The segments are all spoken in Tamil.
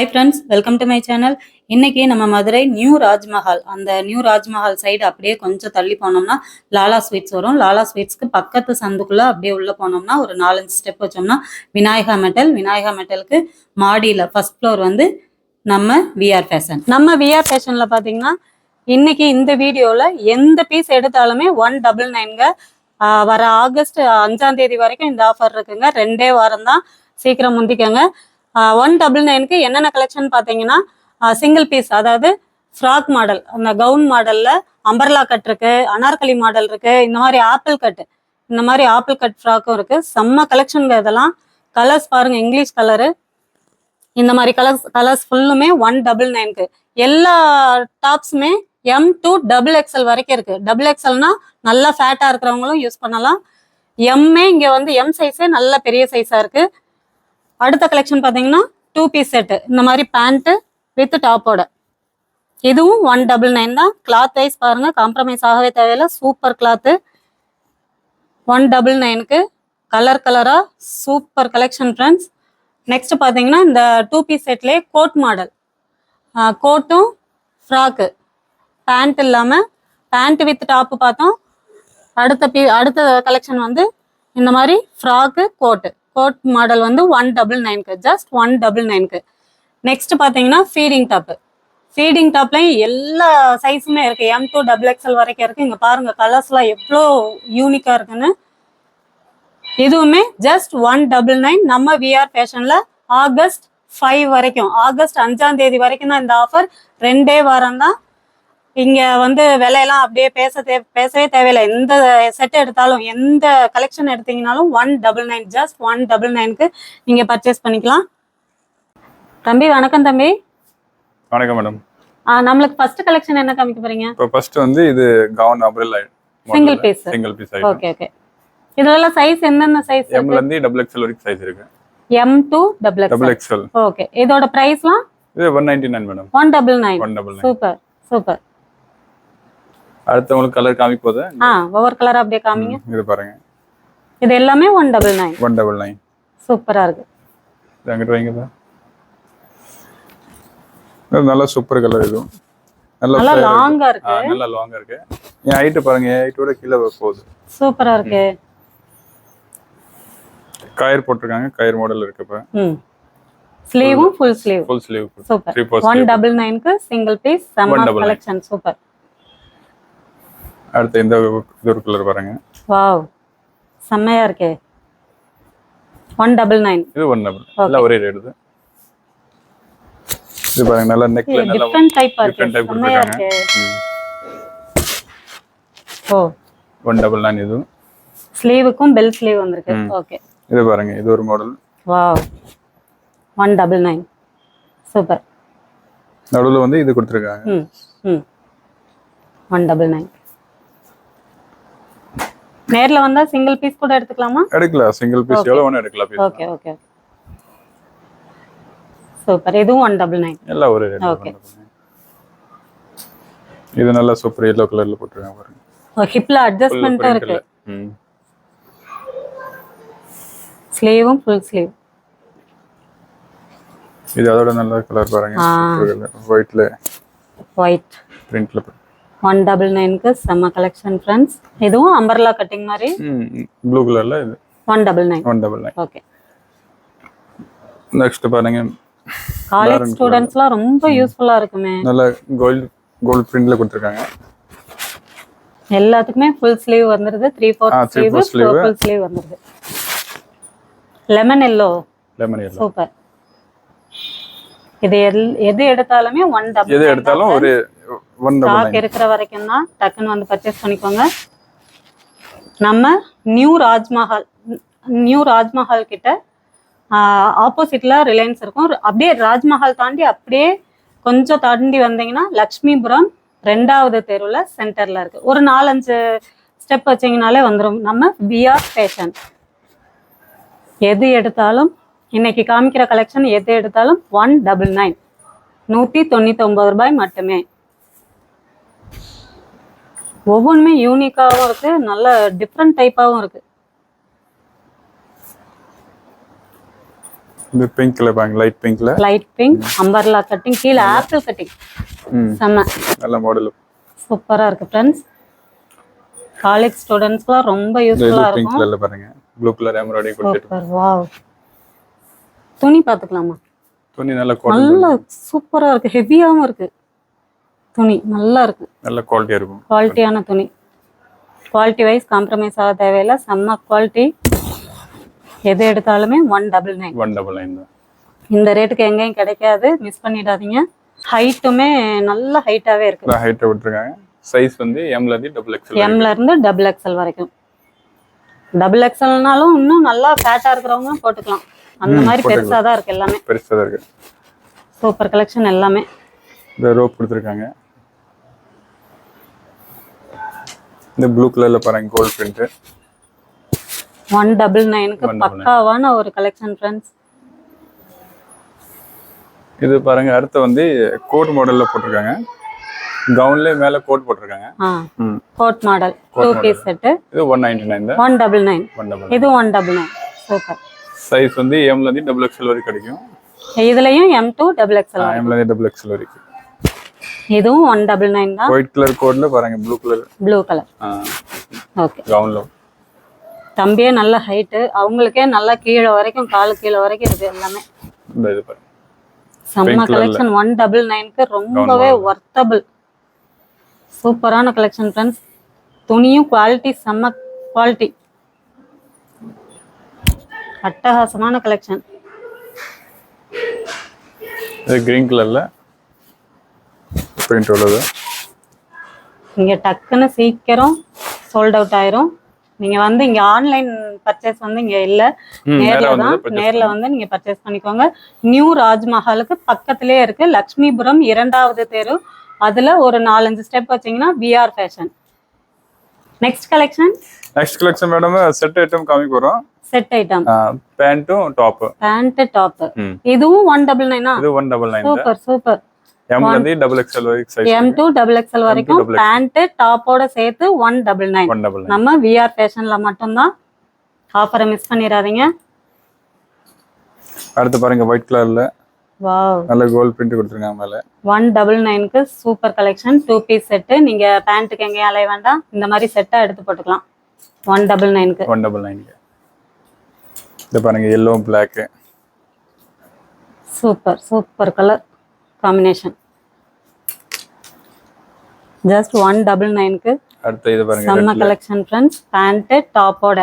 Hi friends welcome to my channel இன்னைக்கு நம்ம மதுரை நியூ ராஜ்மஹால் அந்த நியூ ராஜ்மஹால் சைடு அப்படியே கொஞ்சம் தள்ளி போனோம்னா லாலா ஸ்வீட்ஸ் வரும். லாலா ஸ்வீட்ஸ்க்கு பக்கத்து சந்துக்குள்ளே அப்படியே உள்ளே போனோம்னா ஒரு நாலஞ்சு ஸ்டெப் வச்சோம்னா விநாயகா மெட்டல் விநாயகா மெட்டலுக்கு மாடியில் ஃபர்ஸ்ட் ஃப்ளோர் வந்து நம்ம விஆர் ஃபேஷன் நம்ம விஆர் ஃபேஷனில் பார்த்தீங்கன்னா இன்னைக்கு இந்த வீடியோவில் எந்த பீஸ் எடுத்தாலுமே ஒன் டபுள் நைன்க வர ஆகஸ்ட் அஞ்சாம் தேதி வரைக்கும் இந்த ஆஃபர் இருக்குங்க. ரெண்டே வாரம் தான் சீக்கிரம் முந்திக்கங்க. ஒன் டபுள் நைனுக்கு என்னென்ன கலெக்ஷன் பார்த்தீங்கன்னா சிங்கிள் பீஸ் அதாவது ஃப்ராக் மாடல் அந்த கவுன் மாடலில் அம்பர்லா கட் இருக்கு அனார்கலி மாடல் இருக்கு இந்த மாதிரி ஆப்பிள் கட் இந்த மாதிரி ஆப்பிள் கட் ஃப்ராக்கும் இருக்கு. செம்ம கலெக்ஷனுங்க இதெல்லாம். கலர்ஸ் பாருங்க இங்கிலீஷ் கலரு இந்த மாதிரி கலர்ஸ் கலர்ஸ் ஃபுல்லுமே ஒன் டபுள் நைனுக்கு எல்லா டாப்ஸுமே எம் டு டபுள் எக்ஸ்எல் வரைக்கும் இருக்கு. டபுள் எக்ஸ்எல்னா நல்லா ஃபேட்டாக இருக்கிறவங்களும் யூஸ் பண்ணலாம். எம்மே இங்கே வந்து எம் சைஸே நல்ல பெரிய சைஸாக இருக்குது அடுத்த கலெக்ஷன் பார்த்தீங்கன்னா டூ பீஸ் செட்டு இந்த மாதிரி பேண்ட்டு வித் டாப்போட இதுவும் ஒன் டபுள் நைன் தான். கிளாத் வைஸ் பாருங்க காம்ப்ரமைஸ் ஆகவே தேவையில்ல. சூப்பர் கிளாத்து ஒன் டபுள் நைனுக்கு கலர் கலராக சூப்பர் கலெக்ஷன் ஃப்ரெண்ட்ஸ் நெக்ஸ்ட் பார்த்தீங்கன்னா இந்த டூ பீஸ் செட்லேயே கோட் மாடல் கோட்டும் ஃப்ராக்கு பேண்ட் இல்லாமல் பேண்ட் வித் டாப்பு பார்த்தோம். அடுத்த பீ அடுத்த கலெக்ஷன் வந்து இந்த மாதிரி ஃப்ராக்கு கோட்டு கோட் மாடல் வந்து ஒன் டபுள் நைனுக்கு ஜஸ்ட் ஒன் டபுள் நைனுக்கு நெக்ஸ்ட் பார்த்தீங்கன்னா ஃபீடிங் டாப்பு ஃபீடிங் டாப்லையும் எல்லா சைஸுமே இருக்கு. எம் டூ டபுள் எக்ஸ்எல் வரைக்கும் இருக்கு. இங்க பாருங்க கலர்ஸ்லாம் எவ்வளோ யூனிக்கா இருக்குன்னு. இதுவுமே ஜஸ்ட் ஒன் டபுள் நைன் நம்ம விஆர் ஃபேஷன்ல ஆகஸ்ட் ஃபைவ் வரைக்கும். ஆகஸ்ட் அஞ்சாம் தேதி வரைக்கும் தான் இந்த ஆஃபர் ரெண்டே வாரம் தான் இங்க வந்து விலையெல்லாம் அப்படியே பேச தே பேசவே தேவையில்லை. எந்த செட் எடுத்தாலும் எந்த collection எடுத்தீங்கனாலும் one double nine just one double நைனுக்கு நீங்க பர்ச்சேஸ் பண்ணிக்கலாம். தம்பி வணக்கம் தம்பி. வணக்கம் மேடம் நம்மளுக்கு ஃபர்ஸ்ட் கலெக்ஷன் என்ன காமிக்க போறீங்க? இப்போ ஃபர்ஸ்ட் வந்து இது கவுன் அப்ரில் Single piece. Single piece okay okay இதுல சைஸ் என்னென்ன சைஸ் எம்ல இருந்து டபுள் எக்ஸ்எல் வரைக்கும் சைஸ் இருக்கு. M to double double X XL okay இதோட பிரைஸ்லாம் இது one ninety nine madam one double nine one double nine super அடுத்தவங்களுக்கு கலர் காமிக்க போது ஆ ஒவ்வொரு கலர் அப்படியே காமிங்க. இது பாருங்க. இது எல்லாமே one double nine one double nine சூப்பரா இருக்கு. அங்கிட்டு வைங்க நல்லா சூப்பர் கலர் இது. நல்லா. லாங்கா இருக்கு. நல்லா லாங்கா இருக்கு. என் ஹைட்டு பாருங்க என் ஹைட்டோட கீழே போகுது. சூப்பரா இருக்கு. கயிறு போட்டிருக்காங்க கயிறு மாடல் இருக்கு இப்போ. ஸ்லீவும் full sleeve full sleeve super. Three four one double நைனுக்கு சிங்கிள் பீஸ் செம்ம 199. Collection super. அடுத்து இந்த இது ஒரு கலர் பாருங்க. வாவ் செம்மையா இருக்கே. ஒன் டபுள் நைன் இது ஒன் டபுள் எல்லாம் ஒரே ரேட் இது. இது பாருங்க நல்லா நெக்ல நல்லா டிஃப்ரெண்ட் டைப்பா இருக்கு. டிஃப்ரெண்ட் டைப் கொடுத்துருக்காங்க. ஓ. ஒன் டபுள் நைன் இது. ஸ்லீவுக்கும் பெல் ஸ்லீவ் வந்திருக்கு. ஓகே இது பாருங்க இது ஒரு model wow one double nine super நடுவில் வந்து இது கொடுத்துருக்காங்க. ம் ம். ஒன் டபுள் நைன் நேர்ல வந்தா சிங்கிள் பீஸ் கூட எடுத்துக்கலாமா? எடுக்கலாம். சிங்கிள் பீஸ் எவ்வளோ வேணும் எடுக்கலாம் piece. ஓகே ஓகே சூப்பர் இதுவும் ஒன் டபுள் நைன் எல்லாம் ஒரே Okay. இது நல்லா சூப்பர் எல்லோ கலர்ல போட்டிருக்காங்க பாருங்க. ஹிப்ல அட்ஜஸ்ட்மெண்ட்டும் இருக்கு. ஸ்லீவும் ஃபுல் ஸ்லீவ் இது அதோட நல்ல கலர் பாருங்க. ஒயிட்ல ஒயிட் பிரிண்ட்ல ஒன் டபுள் நைனுக்கு செம்ம கலெக்ஷன் ஃப்ரெண்ட்ஸ் இதுவும் அம்பர்லா கட்டிங் மாதிரி? ப்ளூ கலர்ல இது. One double nine one double nine okay next பாருங்க. காலேஜ் ஸ்டூடெண்ட்ஸ்லாம் ரொம்ப யூஸ்ஃபுல்லா இருக்குமே. நல்ல கோல்டு கோல்டு பிரிண்ட்ல கொடுத்துருக்காங்க. எல்லாத்துக்குமே ஃபுல் ஸ்லீவ் வந்துருது. Three four sleeve. Full sleeve வந்துருது. Lemon yellow lemon yellow super இது எது எடுத்தாலுமே ஒன் டபுள் எது எடுத்தாலும் ஒரு ஸ்டாக் இருக்கிற வரைக்கும் தான் டக்குன்னு வந்து பர்ச்சேஸ் பண்ணிக்கோங்க. நம்ம நியூ ராஜ்மஹால் நியூ ராஜ்மஹால் கிட்ட ஆப்போசிட்ல ரிலையன்ஸ் இருக்கும். அப்படியே ராஜ்மஹால் தாண்டி அப்படியே கொஞ்சம் தாண்டி வந்தீங்கன்னா லக்ஷ்மிபுரம் ரெண்டாவது தெருவில் சென்டர்ல இருக்கு. ஒரு நாலஞ்சு ஸ்டெப் வச்சீங்கனாலே வந்துடும் நம்ம பிஆர் ஃபேஷன் எது எடுத்தாலும் இன்னைக்கு காமிக்கிற கலெக்ஷன் எது எடுத்தாலும் ஒன் டபுள் நைன் நூற்றி தொண்ணூற்றி ரூபாய் மட்டுமே. ஒவ்வொன்றுமே யூனிக்காகவும் இருக்கு நல்ல டிஃப்ரெண்ட் டைப்பாகவும் இருக்கு. இந்த பிங்க்ல பாருங்க லைட் பிங்க்ல லைட் பிங்க் அம்பர்லா கட்டிங் கீழே ஆப்பிள் கட்டிங் செம்ம. நல்ல மாடல் சூப்பரா இருக்கு ஃப்ரெண்ட்ஸ் காலேஜ் ஸ்டூடெண்ட்ஸ்க்குலாம் ரொம்ப யூஸ்ஃபுல்லா இருக்கும். கலர்ல பாருங்க. ப்ளூ கலர் எம்ப்ராய்டரி கொடுத்துட்டு. வாவ் துணி பார்த்துக்கலாமா? துணி நல்ல குவாலிட்டி நல்லா சூப்பரா இருக்கு ஹெவியாவும் இருக்கு. துணி நல்லா இருக்கு. நல்ல குவாலிட்டியா இருக்கும். குவாலிட்டியான துணி. குவாலிட்டி வைஸ் காம்ப்ரமைஸ் ஆக தேவையில்லை. செம்ம குவாலிட்டி எது எடுத்தாலுமே one double nine one double nine தான். இந்த ரேட்டுக்கு எங்கேயும் கிடைக்காது. மிஸ் பண்ணிடாதீங்க. ஹைட்டுமே நல்ல ஹைட்டாவே இருக்கு. ஹைட்டை விட்டுருக்காங்க சைஸ் வந்து எம்ல இருந்து டபுள் எக்ஸ்எல் எம்ல இருந்து டபுள் எக்ஸல் வரைக்கும். டபுள் எக்ஸல்னாலும் இன்னும் நல்லா ஃபேட்டா இருக்கிறவங்க போட்டுக்கலாம். அந்த மாதிரி. பெருசா தான் இருக்கு எல்லாமே. பெருசா தான் இருக்கு. சூப்பர் கலெக்ஷன் எல்லாமே. இந்த ரோப் கொடுத்துருக்காங்க. இந்த ப்ளூ கலர்ல பாருங்க கோல்ட் பிரிண்ட் ஒன் டபுள் நைனுக்கு 199. பக்காவான ஒரு கலெக்ஷன் ஃப்ரெண்ட்ஸ் இது பாருங்க அடுத்து வந்து கோட் மாடல்ல போட்டிருக்காங்க. கவுன்ல மேல கோட் போட்டிருக்காங்க. Coat model two. Piece set இது ஒன் நைன்டி நைன் தான் one double nine one double இது one double nine super size வந்து எம்ல இருந்து டபுள் எக்ஸ்எல் வரைக்கும் கிடைக்கும். இதுலயும் எம் டூ டபுள் எக்ஸல் எம்ல இருந்து டபுள் எக்ஸ்எல் வரைக்கும். இதுவும் ஒன் டபுள் நைன் தான். ஒயிட் கலர் கோட்ல பாருங்க blue colour blue colour okay கவுன்ல தம்பியே நல்ல ஹைட்டு அவங்களுக்கே நல்லா கீழே வரைக்கும் காலு கீழே வரைக்கும் இருக்கு எல்லாமே. செம்ம. கலெக்ஷன் ஒன் டபுள் நைனுக்கு ரொம்பவே ஒர்த்தபிள் சூப்பரான கலெக்ஷன் ஃப்ரெண்ட்ஸ் துணியும் குவாலிட்டி செம்ம குவாலிட்டி அட்டகாசமான கலெக்ஷன் கிரீன் கலர்ல பிரிண்ட் உள்ளது இங்க டக்குன்னு சீக்கிரம் சோல்ட் அவுட் ஆயிரும். நீங்க வந்து இங்க ஆன்லைன் பர்ச்சேஸ் வந்து இங்க இல்ல. நேர்ல தான். நேர்ல வந்து நீங்க பர்ச்சேஸ் பண்ணிக்கோங்க. நியூ ராஜ்மஹாலுக்கு பக்கத்திலேயே இருக்கு. லக்ஷ்மிபுரம் இரண்டாவது தெரு. அதுல ஒரு நாலஞ்சு ஸ்டெப் வச்சீங்கன்னா BR fashion next collection next collection madam set item காமிக்க போறோம். செட் ஐட்டம் பேண்ட்டும் டாப் பேண்ட் டாப். இதுவும் ஒன் டபுள் நைனா இது one double nine super super double XL வரைக்கும் எம் டூ டபுள் எக்ஸ்எல் வரைக்கும். பேண்ட் டாப்போட சேர்த்து one double nine one double nine நம்ம விஆர் ஃபேஷன்ல மட்டும்தான் ஆஃபரை மிஸ் பண்ணிடாதீங்க. அடுத்து பாருங்க ஒயிட் கலர்ல வாவ் நல்ல கோல்ட் பிரிண்ட் கொடுத்துருக்காங்க மேல. ஒன் டபுள் நைனுக்கு super collection two piece set நீங்க பேண்ட்டுக்கு எங்கேயும் அலைய வேண்டாம். இந்த மாதிரி செட்டா எடுத்து போட்டுக்கலாம். ஒன் டபுள் நைனுக்கு ஒன் டபுள் நைன்க்கு இது பாருங்க yellow black super super colour combination just one double நைனுக்கு அடுத்து இது பாருங்க செம்ம கலெக்ஷன் ஃப்ரெண்ட்ஸ் பேண்ட்டு டாப்போட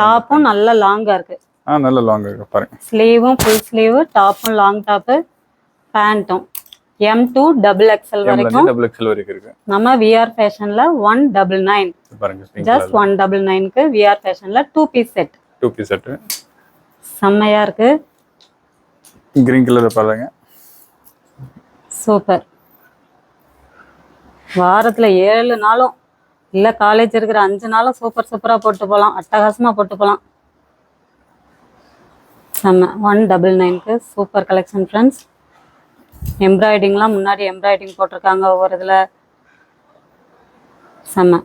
டாப்பும் நல்ல லாங்கா இருக்கு. ஆ நல்ல லாங் இருக்கு பாருங்க. ஸ்லீவும் ஃபுல் ஸ்லீவு டாப்பும் லாங் டாப்பு பேண்ட்டும் எம் டூ டபுள் எக்ஸ்எல் வரைக்கும் டபுள் எக்ஸ்எல் வரைக்கும் இருக்கு. நம்ம விஆர் ஃபேஷன்ல ஒன் டபுள் நைன் பாருங்க ஜஸ்ட் ஒன் டபுள் நைனுக்கு VR ஃபேஷன்ல two piece set two piece set செம்மையா இருக்கு. கிரீன் கலர்ல பாருங்க. சூப்பர் வாரத்துல ஏழு நாளும். இல்ல காலேஜ் இருக்கிற அஞ்சு நாளும் சூப்பர் சூப்பரா போட்டு போலாம். அட்டகாசமா போட்டு போலாம். செம்ம ஒன் டபுள் நைனுக்கு சூப்பர் கலெக்ஷன் ஃப்ரெண்ட்ஸ் எம்ப்ராய்டிங்லாம் முன்னாடி எம்ப்ராய்டிங் போட்டிருக்காங்க ஒவ்வொரு இதுல. செம்ம.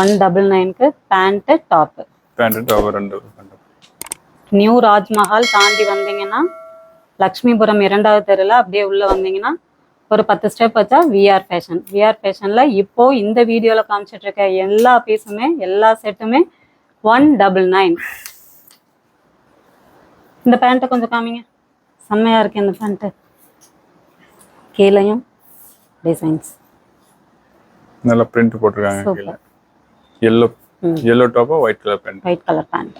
ஒன் டபுள் நைனுக்கு பேண்ட்டு டாப்பு. நியூ ராஜ்மஹால் தாண்டி வந்தீங்கன்னா லக்ஷ்மிபுரம் இரண்டாவது தெருல அப்படியே உள்ள வந்தீங்கன்னா ஒரு பத்து ஸ்டெப் வச்சா விஆர் ஃபேஷன் விஆர் ஃபேஷன்ல இப்போ இந்த வீடியோல காமிச்சிட்டு இருக்க எல்லா பீஸுமே எல்லா செட்டுமே ஒன் டபுள் நைன் இந்த பேண்ட்டை கொஞ்சம் காமிங்க. செம்மையா இருக்கு இந்த பேண்ட்டு கீழையும் டிசைன்ஸ் நல்ல பிரிண்ட் போட்டிருக்காங்க. கீழே. எல்லோ. எல்லோ டாப்பா white colour pant white colour pant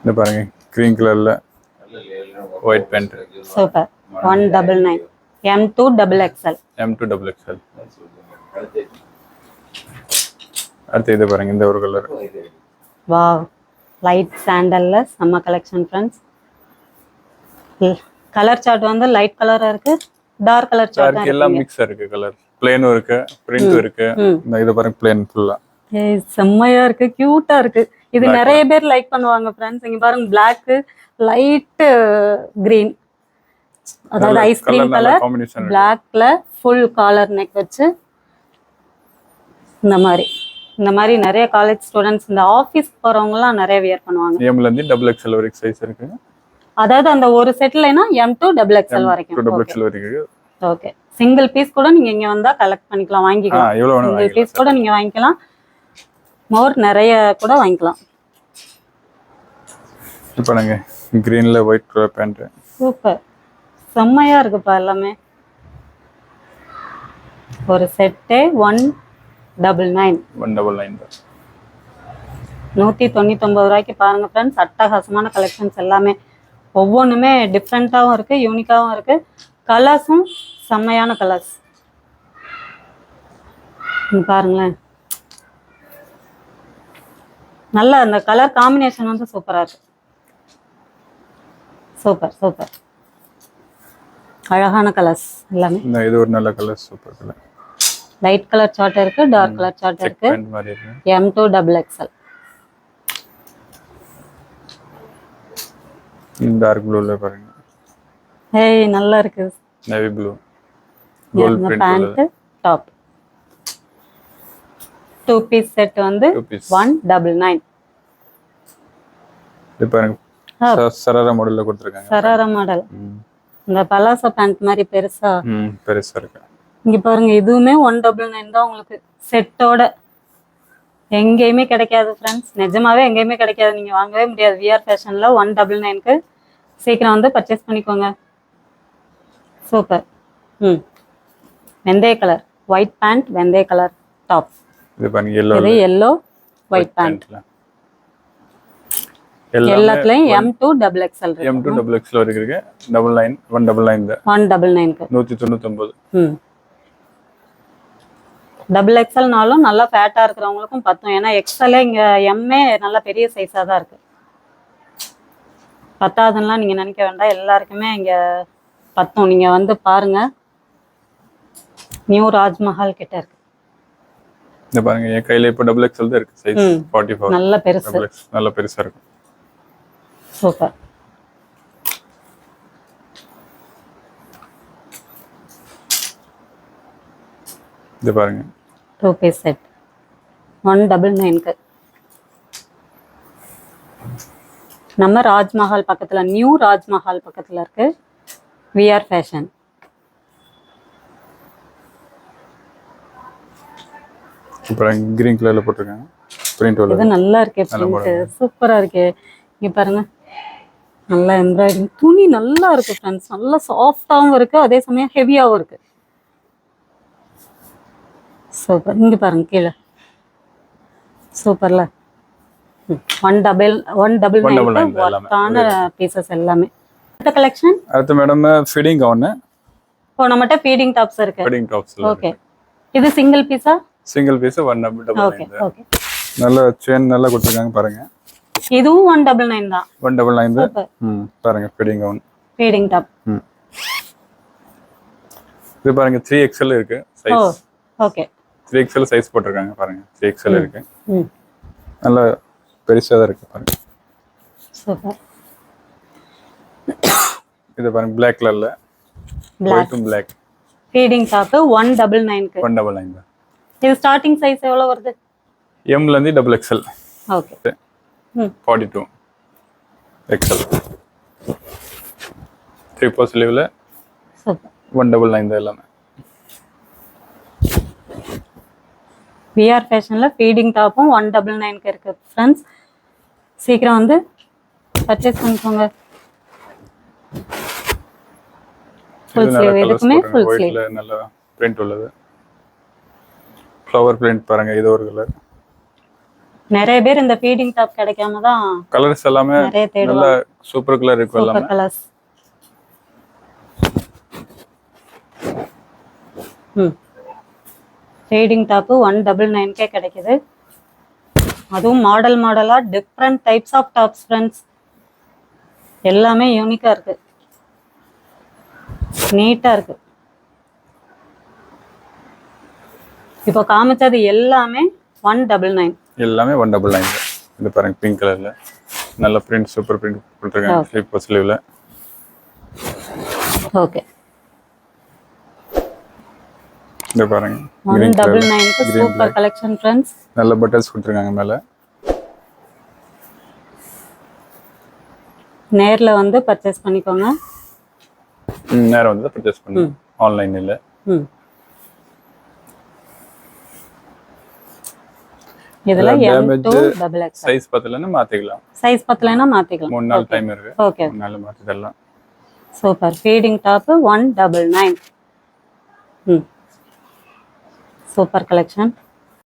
இந்த பாருங்க. கிரீன் கலர்ல white pant super one double nine M two double XL M two double XL அடுத்து இது பாருங்க இந்த ஒரு கலர் வாவ் லைட் சாண்டல்ல செம்ம கலெக்ஷன் ஃப்ரெண்ட்ஸ் கலர் சார்ட் வந்து லைட் கலரா இருக்கு டார்க் கலர் சார்ட் எல்லாம் மிக்ஸ் இருக்கு கலர் பிளேனும் இருக்கு பிரிண்டும் இருக்கு. இந்த இது பாருங்க பிளேன் ஃபுல்லா ஏய், செம்மையா இருக்கு கியூட்டா இருக்கு. இது நிறைய பேர் லைக் பண்ணுவாங்க ஃப்ரெண்ட்ஸ் இங்க பாருங்க பிளாக் லைட் கிரீன் அதாவது ஐஸ்கிரீம் கலர் பிளாக்ல ஃபுல் காலர் நெக் வச்சு இந்த மாதிரி. இந்த மாதிரி நிறைய காலேஜ் ஸ்டூடெண்ட்ஸ் இந்த ஆஃபீஸ் போறவங்கலாம் நிறைய வியர் பண்ணுவாங்க. எம்ல இருந்து டபுள் எக்ஸ்எல் வரைக்கும் சைஸ் இருக்கு. அதாவது அந்த ஒரு செட்லனா எம் டு டபுள் எக்ஸ்எல் வரைக்கும். டபுள் எக்ஸ்எல் வரைக்கும் ஓகே சிங்கிள் பீஸ் கூட நீங்க இங்க வந்தா கலெக்ட் பண்ணிக்கலாம் வாங்கிக்கலாம். சிங்கிள் பீஸ் கூட நீங்க வாங்கிக்கலாம். மோர் நிறைய கூட வாங்கிக்கலாம். இப்போ நாங்கள் க்ரீனில் ஒயிட் கலர் பேண்ட்டு சூப்பர். செம்மையா இருக்குப்பா எல்லாமே. ஒரு செட்டே one double nine one double nine நூற்றி தொண்ணூத்தொம்பது ரூபாய்க்கு பாருங்க ஃப்ரெண்ட்ஸ் அட்டகாசமான கலெக்ஷன்ஸ் எல்லாமே. ஒவ்வொன்றுமே டிஃப்ரெண்ட்டாகவும் இருக்குது யூனிக்காகவும் இருக்குது கலர்ஸும் செம்மையான கலர்ஸ் பாருங்களேன். நல்ல அந்த கலர் காம்பினேஷன் வந்து சூப்பராக இருக்கு. சூப்பர் சூப்பர் அழகான கலர்ஸ் எல்லாமே. இது ஒரு நல்ல colour super colour light colour chart இருக்கு டார்க் கலர் சார்ட் இருக்கு. M to double XL dark ப்ளூவில் பாருங்க. ஏய் நல்லா இருக்கு. Navy blue gold print top two piece set வந்து ஒன் டபுள் நைன் இது பாருங்க. சராரா மாடலில் கொடுத்துருக்காங்க. சராரா மாடல். இந்த பலாசா பேண்ட் மாதிரி பெருசா. ம் பெருசாக இருக்கு. இங்க பாருங்க இதுவுமே ஒன் டபுள் நைன் தான் உங்களுக்கு செட்டோட எங்கேயுமே கிடைக்காது ஃப்ரெண்ட்ஸ் நிஜமாவே எங்கேயுமே கிடைக்காது. நீங்க வாங்கவே முடியாது. விஆர் ஃபேஷன்ல ஒன் டபுள் நைனுக்கு சீக்கிரம் வந்து பர்ச்சேஸ் பண்ணிக்கோங்க. சூப்பர் ம். வெந்தய கலர் ஒயிட் பேண்ட் வெந்தய கலர் டாப் இது பாருங்க எல்லோ இது எல்லோ ஒயிட் பேண்ட் எல்லாத்துலயும் M two double XL M two double வரைக்கும் இருக்கு. Double nine one double nine one double நைனுக்கு நூற்றி தொண்ணூத்தொம்பது ம். டபுள் எக்ஸ்எல்னாலும் நல்லா ஃபேட்டாக இருக்கிறவங்களுக்கும் பத்தும். ஏன்னா எக்ஸ்எல்லே இங்கே எம்ஏ நல்லா பெரிய சைஸாக தான் இருக்கு. பத்தாதுன்னெலாம் நீங்கள் நினைக்க வேண்டாம். எல்லாருக்குமே இங்கே பத்தும். நீங்கள் வந்து பாருங்க. நியூ ராஜ்மஹால் கிட்ட இருக்கு. இந்த பாருங்க என் கையில இப்போ டபுள் எக்ஸ்எல் தான் இருக்கு சைஸ். ஃபார்ட்டி ஃபோர் நல்ல பெருசு. நல்ல பெருசா இருக்கும். சூப்பர். இது பாருங்க. Two piece set one double நைனுக்கு நம்ம ராஜ்மஹால் பக்கத்துல நியூ ராஜ்மஹால் பக்கத்துல இருக்கு. விஆர் ஃபேஷன் அப்புறம் கிரீன் கலர்ல போட்டிருக்காங்க பிரிண்ட் இது நல்லா இருக்கு பிரிண்ட் சூப்பரா இருக்கு. இங்க பாருங்க. நல்லா எம்ப்ராய்டிங் துணி நல்லா இருக்கு ஃப்ரெண்ட்ஸ் நல்லா சாஃப்டாவும் இருக்கு அதே சமயம் ஹெவியாவும் இருக்கு. சூப்பர் இங்க பாருங்க கீழே. சூப்பர்ல ஒன் டபுள் ஒன் டபுள். ஒர்த்தான பீசஸ் எல்லாமே. அடுத்த கலெக்ஷன் அடுத்து மேடம் ஃபிட்டிங் கவுன்னு இப்போ நம்மகிட்ட ஃபீடிங் டாப்ஸ் இருக்கு. ஃபிட்டிங் டாப்ஸ்ல ஓகே இது சிங்கிள் பீஸா single piece one double nine okay நல்ல செயின் நல்லா கொடுத்துருக்காங்க பாருங்க. இதுவும் ஒன் டபுள் நைன் தான். ஒன் டபுள் நைன் ம் பாருங்க ஃபிட்டிங் கவுன் ஃபீடிங் டாப் ம். இது பாருங்க த்ரீ எக்ஸ்எல் இருக்கு size okay three XL size போட்டிருக்காங்க பாருங்க த்ரீ எக்ஸ்எல் இருக்கு. நல்ல பெருசா தான் இருக்கு பாருங்க. சூப்பர் இது பாருங்க பிளாக் கலர்ல Black. ஒயிட்டும் black feeding top one double நைனுக்கு ஒன் டபுள் நைன் தான். இது ஸ்டார்டிங் சைஸ் எவ்வளோ வருது? எம்ல இருந்து double XL okay forty two XL three four ஸ்லீவில் super. One double nine தான் எல்லாமே. விஆர் ஃபேஷனில் ஃபீடிங் டாப்பும் ஒன் டபுள் நைனுக்கு இருக்கு ஃப்ரெண்ட்ஸ் சீக்கிரம் வந்து பர்ச்சேஸ் பண்ணிக்கோங்க. ஃபுல் ஸ்லீவ் போட்டுருங்க ஃபுல் ஸ்லீவ் நல்ல பிரிண்ட் உள்ளது. ஃப்ளவர் பிரிண்ட் பாருங்க இது ஒரு கலர் நிறைய பேர் இந்த ஃபீடிங் டாப் கிடைக்காம தான் கலர்ஸ் எல்லாமே நல்ல சூப்பர் கலர் இருக்கும் எல்லாமே. சூப்பர் கலர்ஸ் ம் ஃபீடிங் டாப்பு ஒன் டபுள் நைன்கே கிடைக்குது. அதுவும் மாடல் மாடலாக different types of tops friends எல்லாமே யூனிக்காக இருக்கு. நீட்டாக இருக்கு. இப்போ காமிச்சது எல்லாமே ஒன் டபுள் நைன் எல்லாமே ஒன் டபுள் நைன் இது பாருங்க பிங்க் கலர்ல நல்ல பிரிண்ட் சூப்பர் பிரிண்ட் போட்டிருக்காங்க ஸ்லீப்பர் ஸ்லீவ்ல ஓகே இந்த பாருங்க. One double. நைனுக்கு சூப்பர். கலெக்ஷன் ஃப்ரெண்ட்ஸ் நல்ல பட்டர்ஸ் கொடுத்துருக்காங்க மேலே. நேர்ல வந்து பர்ச்சேஸ் பண்ணிக்கோங்க. நேரம் வந்து பர்ச்சேஸ் பண்ணுங்க ஆன்லைன் இல்லை. ம். இதுல M two double X size பத்தலைன்னா மாற்றிக்கலாம் சைஸ் பத்தலைன்னா மாத்திக்கலாம். மூணு நாள் டைம் இருக்கு. ஓகே மூணு நாள் மாற்றி தரலாம். Super feeding top one double nine ம். Super collection